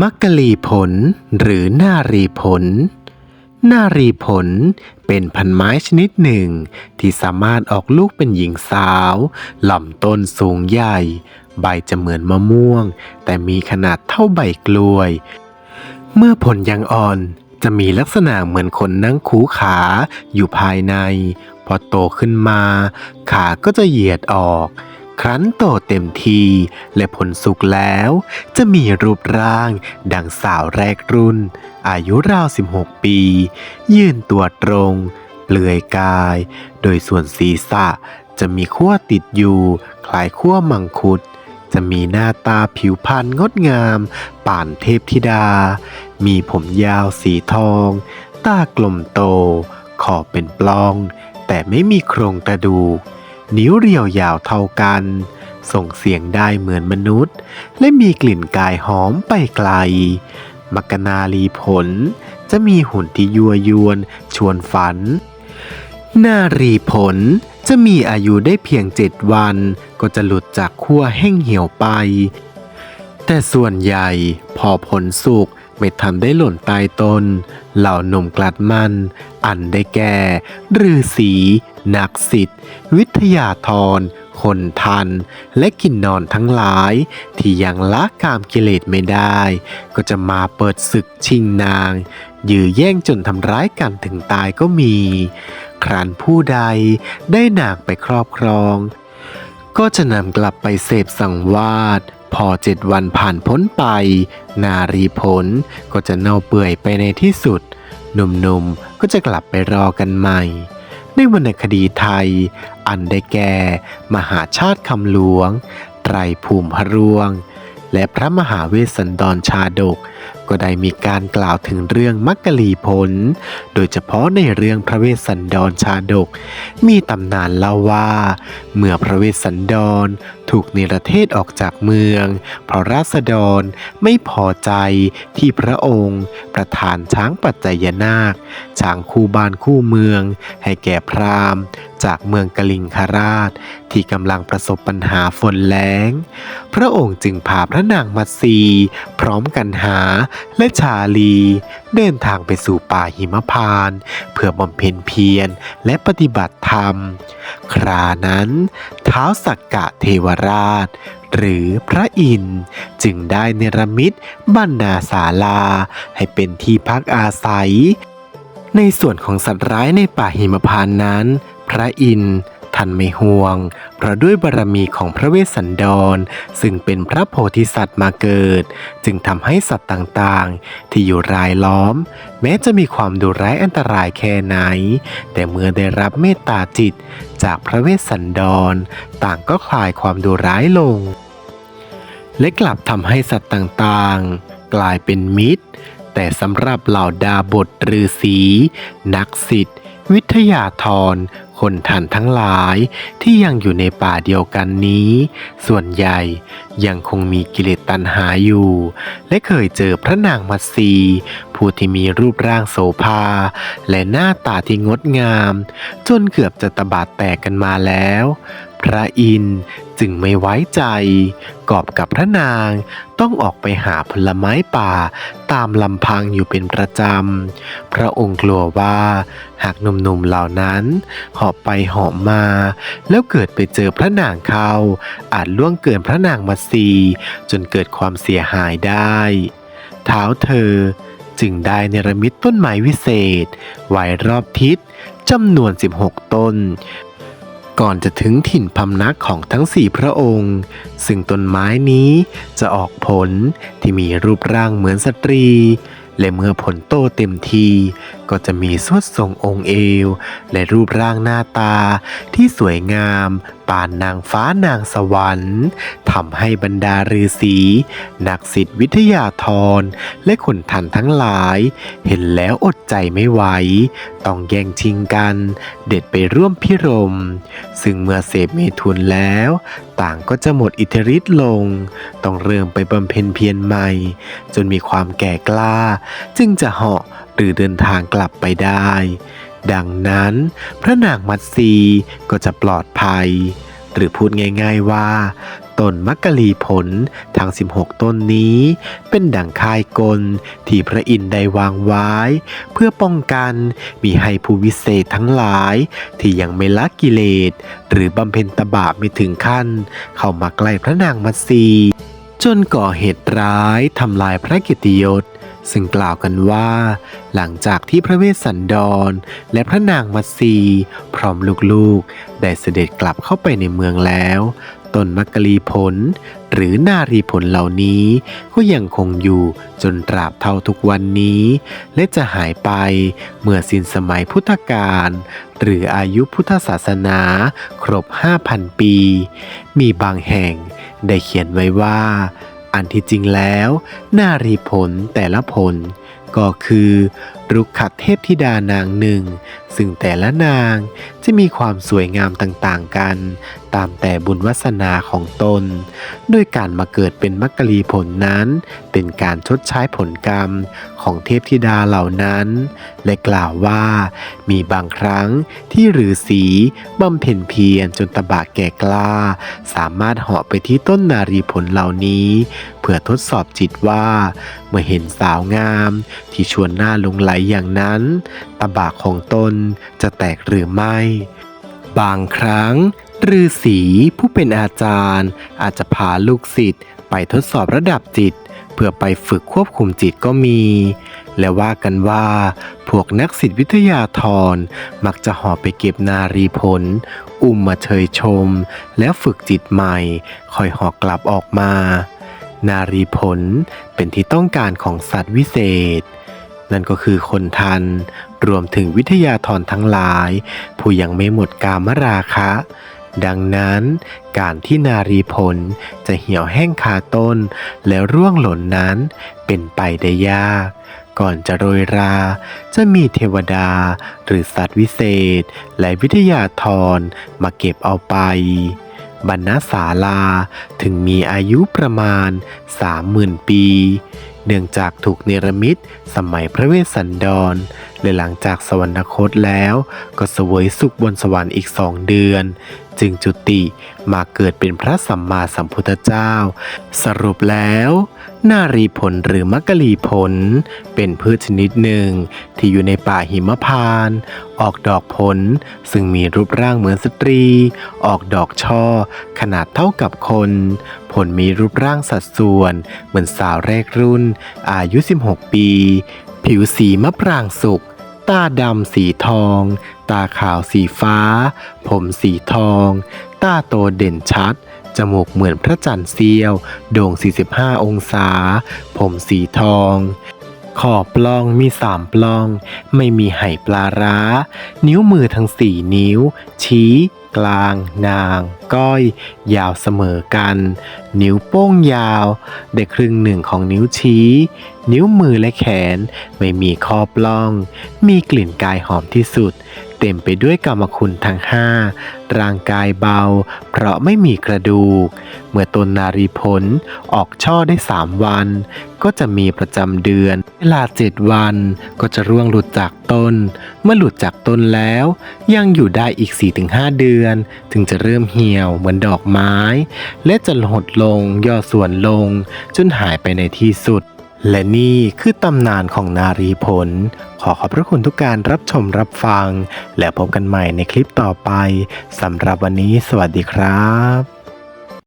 มักกะลีผลหรือนารีผล นารีผลเป็นพันไม้ชนิดหนึ่ง ที่สามารถออกลูกเป็นหญิงสาวลำต้นสูงใหญ่ ใบจะเหมือนมะม่วง แต่มีขนาดเท่าใบกล้วย เมื่อผลยังอ่อนจะมีลักษณะเหมือนคนนั่งคูขาอยู่ภายใน พอโตขึ้นมา ขาก็จะเหยียดออก ครั้นโตเต็มทีและผลสุกแล้ว จะมีรูปร่าง ดังสาวแรกรุ่น อายุราว 16 ปี ยืนตัวตรงเปลือยกาย โดยส่วนศีรษะจะมีขั้วติดอยู่ คล้ายขั้วมังคุด จะมีหน้าตาผิวพรรณงดงาม ป่านเทพธิดา มีผมยาวสีทอง ตากลมโต ขอบเป็นปล้อง แต่ไม่มีโครงกระดูก นิ้วเรียวยาวเท่ากัน ส่งเสียงได้เหมือนมนุษย์ และมีกลิ่นกายหอมไปไกล มักนาลีผล จะมีหุ่นที่ยั่วยวน ชวนฝัน นารีผลจะมีอายุได้เพียงเจ็ดวัน ก็จะหลุดจากขั้วแห้งเหี่ยวไป แต่ส่วนใหญ่พอผลสุก ไม่ทันได้หล่นใต้ต้นเหล่าหนุ่มกลัดมัน อันได้แก่ฤาษีนักสิทธิ์ วิทยาธรคนทัน และกินนอนทั้งหลาย ที่ยังละกามกิเลสไม่ได้ ก็จะมาเปิดศึกชิงนาง ยื้อแย่งจนทำร้ายกันถึงตายก็มี ครั้นผู้ใดได้นางไปครอบครอง ก็จะนำกลับไปเสพสังวาส พอเจ็ดวันผ่านพ้นไป นารีผลก็จะเน่าเปื่อยไปในที่สุด หนุ่มๆก็จะกลับไปรอกันใหม่ ในวรรณคดีไทย อันได้แก่ มหาชาติคำหลวง ไตรภูมิพระร่วง และพระมหาเวสสันดรชาดก ก็ได้มีการกล่าวถึงเรื่องมักกะลีผล โดยเฉพาะในเรื่องพระเวสสันดรชาดก มีตำนานเล่าว่า เมื่อพระเวสสันดรถูกเนรเทศออกจากเมือง เพราะราษฎรไม่พอใจที่พระองค์ ประทานช้างปัจจยนาค ช้างคู่บ้านคู่เมือง ให้แก่พราหมณ์ จากเมืองกลิงคราช ที่กำลังประสบปัญหาฝนแล้ง พระองค์จึงพาพระนางมัตสีพร้อมกันหาและชาลี เดินทางไปสู่ป่าหิมพาน เพื่อบำเพ็ญเพียรและปฏิบัติธรรม ครานั้นเท้าสักกะเทวราช หรือพระอินทร์จึงได้เนรมิตบรรณาศาลา ให้เป็นที่พักอาศัย ในส่วนของสัตว์ร้ายในป่าหิมพานนั้น พระอินทร์ ท่านไม่ห่วง เพราะด้วยบารมีของพระเวสสันดร ซึ่งเป็นพระโพธิสัตว์มาเกิด จึงทำให้สัตว์ต่างๆ ที่อยู่รายล้อม แม้จะมีความดุร้ายอันตรายแค่ไหน แต่เมื่อได้รับเมตตาจิต จากพระเวสสันดร ต่างก็คลายความดุร้ายลง และกลับทำให้สัตว์ต่างๆ กลายเป็นมิตร แต่สำหรับเหล่าดาบทฤาษีนักสิทธิ์วิทยาธร คนทันทั้งหลายที่ยังอยู่ในป่าเดียวกันนี้ ส่วนใหญ่ยังคงมีกิเลสตัณหาอยู่ และเคยเจอพระนางมัตสีผู้ที่มีรูปร่างโสภา และหน้าตาที่งดงาม จนเกือบจะตะบาดแตกกันมาแล้ว พระอินทร์จึงไม่ไว้ใจ กอบกับพระนางต้องออกไปหาผลไม้ป่าตามลำพังอยู่เป็นประจำ พระองค์กลัวว่า หากหนุ่มๆเหล่านั้น หอบไปหอบมา แล้วเกิดไปเจอพระนางเข้า อาจล่วงเกินพระนางมาสีจนเกิดความเสียหายได้เท้าเธอจึงได้เนรมิตต้นไม้วิเศษ ไว้รอบทิศจำนวน 16 ต้น ก่อนจะถึงถิ่นพำนักของทั้งสี่พระองค์ ซึ่งต้นไม้นี้จะออกผลที่มีรูปร่างเหมือนสตรี และเมื่อผลโตเต็มที ก็จะมีสวดทรงองค์เอว และรูปร่างหน้าตาที่สวยงามปานนางฟ้านางสวรรค์ทำให้บรรดาฤาษีนักศิษย์วิทยาธรและคนทันทั้งหลาย เห็นแล้วอดใจไม่ไหว ต้องแย่งชิงกัน เด็ดไปร่วมพิรม ซึ่งเมื่อเสพเมถุนแล้ว ต่างก็จะหมดอิทธิฤทธิ์ลง ต้องเริ่มไปบำเพ็ญเพียรใหม่ จนมีความแก่กล้า จึงจะเหาะ หรือเดินทางกลับไปได้ ดังนั้น พระนางมัตสีก็จะปลอดภัย หรือพูดง่าย ๆว่าต้นมักกะลีผลทั้ง 16 ต้นนี้ เป็นดั่งคายกลที่พระอินทร์ได้วางไว้ เพื่อป้องกันมีให้ผู้วิเศษทั้งหลาย ที่ยังไม่ละกิเลส หรือบำเพ็ญตบะไม่ถึงขั้น เข้ามาใกล้พระนางมัตสีจนก่อเหตุร้ายทำลายพระกิติยศ ซึ่งกล่าวกันว่า หลังจากที่พระเวสสันดร และพระนางมัตสีพร้อมลูกๆ ได้เสด็จกลับเข้าไปในเมืองแล้วต้นมักกะลีผล หรือนารีผลเหล่านี้ ก็ยังคงอยู่จนตราบเท่าทุกวันนี้ และจะหายไปเมื่อสิ้นสมัยพุทธกาลหรืออายุพุทธศาสนา ครบ 5,000 ปี มีบางแห่งได้เขียนไว้ว่า อันที่จริงแล้ว นารีผลแต่ละผล ก็คือ รุกขเทพธิดานางหนึ่งซึ่งแต่ละนางจะมีความสวยงามต่างๆกัน ตามแต่บุญวาสนาของตนโดยการมาเกิดเป็นมักกะลีผลนั้น เป็นการชดใช้ผลกรรมของเทพธิดาเหล่านั้น และกล่าวว่า มีบางครั้งที่ฤาษีบำเพ็ญเพียรจนตบะแก่กล้า สามารถเหาะไปที่ต้นนารีผลเหล่านี้ เพื่อทดสอบจิตว่า เมื่อเห็นสาวงาม ที่ชวนหน้าลงไหลอย่างนั้น ตบะของตนจะแตกหรือไม่ บางครั้งฤาษีผู้เป็นอาจารย์ อาจจะพาลูกศิษย์ไปทดสอบระดับจิต เพื่อไปฝึกควบคุมจิตก็มี และว่ากันว่า พวกนักศิษยวิทยาธรมักจะหอบไปเก็บนารีผล อุ้มมาเชยชม แล้วฝึกจิตใหม่ คอยหอกกลับออกมา นารีผลเป็นที่ต้องการของสัตว์วิเศษ นั่นก็คือคนทัน รวมถึงวิทยาธรทั้งหลาย ผู้ยังไม่หมดกามราคะ ดังนั้น การที่นารีผลจะเหี่ยวแห้งคาต้น แล้วร่วงหล่นนั้นเป็นไปได้ยาก ก่อนจะโรยรา จะมีเทวดา หรือสัตว์วิเศษ และวิทยาธรมาเก็บเอาไปบรรณศาลาถึงมีอายุประมาณ 30,000 ปี เนื่องจากถูกเนรมิตสมัยพระเวสสันดร และหลังจากสวรรคตแล้ว ก็เสวยสุขบนสวรรค์อีกสองเดือน จึงจุติมาเกิดเป็นพระสัมมาสัมพุทธเจ้า สรุปแล้ว นารีผลหรือมักกะลีผล เป็นพืชชนิดหนึ่ง ที่อยู่ในป่าหิมพาน ออกดอกผล ซึ่งมีรูปร่างเหมือนสตรี ออกดอกช่อ ขนาดเท่ากับคน ผลมีรูปร่างสัดส่วน เหมือนสาวแรกรุ่น อายุ 16 ปี ผิวสีมะปรางสุก ตาดำสีทอง ตาขาวสีฟ้า ผมสีทอง ตาโตเด่นชัด จมูกเหมือนพระจันทร์เสี้ยว โด่ง 45 องศา ผมสีทองขอบปล้องมีสามปล้อง ไม่มีไหปลาร้า นิ้วมือทั้งสี่นิ้ว ชี้ กลางนาง ก้อย ยาวเสมอกัน นิ้วโป้งยาวได้ครึ่งหนึ่งของนิ้วชี้ นิ้วมือและแขนไม่มีข้อปล้อง มีกลิ่นกายหอมที่สุด เต็มไปด้วยกรรมคุณทั้งห้าร่างกายเบา เพราะไม่มีกระดูก เมื่อต้นนารีผลออกช่อได้สามวัน ก็จะมีประจำเดือน เวลาเจ็ดวันก็จะร่วงหลุดจากต้น เมื่อหลุดจากต้นแล้ว ยังอยู่ได้อีก 4-5 เดือน ถึงจะเริ่มเหี่ยวเหมือนดอกไม้ และจะหดลงย่อส่วนลง จนหายไปในที่สุด และนี่คือตำนานของนารีผล ขอขอบพระคุณทุกการรับชมรับฟัง และพบกันใหม่ในคลิปต่อไปสำหรับวันนี้สวัสดีครับ